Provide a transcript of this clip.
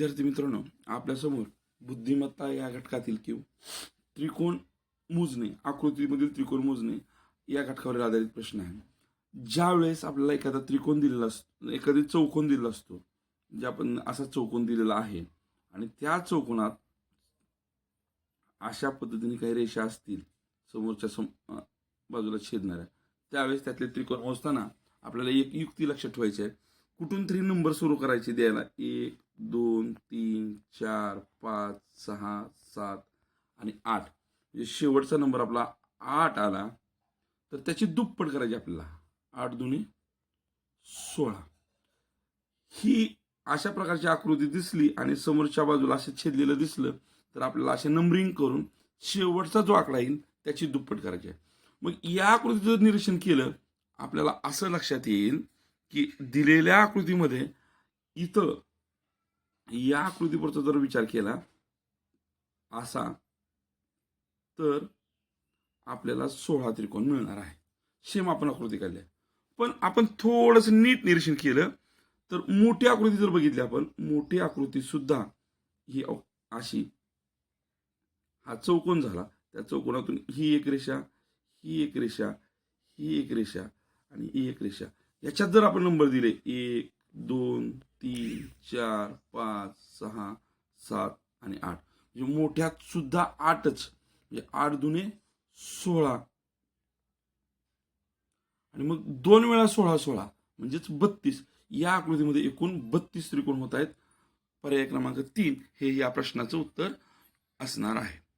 विद्यार्थी मित्रांनो आपल्यासमोर बुद्धिमत्ता या घटकातील किंवा त्रिकोण मोजणे आकृतीमधील त्रिकोण मोजणे या घटकावर आधारित प्रश्न आहे ज्या वेळेस आपल्याला एखादा त्रिकोण दिलेला असतो एखादी चौकोन दिलेला असतो जे आपण असा चौकोन दिलेला आहे आणि त्या चौकोनात अशा पद्धतीने काही रेषा असतील समोरच्या सम बाजूला छेदणाऱ्या त्यावेळेस त्यातले त्रिकोण मोजताना आपल्याला एक युक्ती लक्षात ठेवायची आहे. कुठून तरी नंबर सुरू करायचे द्यायला एक दोन तीन चार पाच सहा सात आणि आठ. म्हणजे शेवटचा नंबर आपला आठ आला तर त्याची दुप्पट करायची आपल्याला. आठ दोन्ही सोळा. ही अशा प्रकारची आकृती दिसली आणि समोरच्या बाजूला असं छेदलेलं दिसलं तर आपल्याला असे नंबरिंग करून शेवटचा जो आकडा येईल त्याची दुप्पट करायची आहे. मग या आकृतीचं जर निरीक्षण केलं आपल्याला असं लक्षात येईल की दिलेल्या आकृतीमध्ये इथं या आकृतीवरचा जर विचार केला असा तर आपल्याला सोळा त्रिकोण मिळणार आहे. सेम आपण आकृती काढली आहे. पण आपण थोडंसं नीट निरीक्षण केलं तर मोठी आकृती जर बघितली आपण मोठी आकृती सुद्धा ही अशी हा चौकोन झाला. त्या चौकोनातून ही एक रेषा ही एक रेषा ही एक रेषा आणि ही एक रेषा. याच्यात जर आपण नंबर दिले एक दोन तीन चार पाच सहा सात आणि आठ. म्हणजे मोठ्यात सुद्धा आठच. म्हणजे आठ दुने सोळा. आणि मग दोन वेळा सोळा सोळा. म्हणजेच बत्तीस. या आकृतीमध्ये एकूण बत्तीस त्रिकोण होत आहेत. पर्याय क्रमांक तीन हे या प्रश्नाचं उत्तर असणार आहे.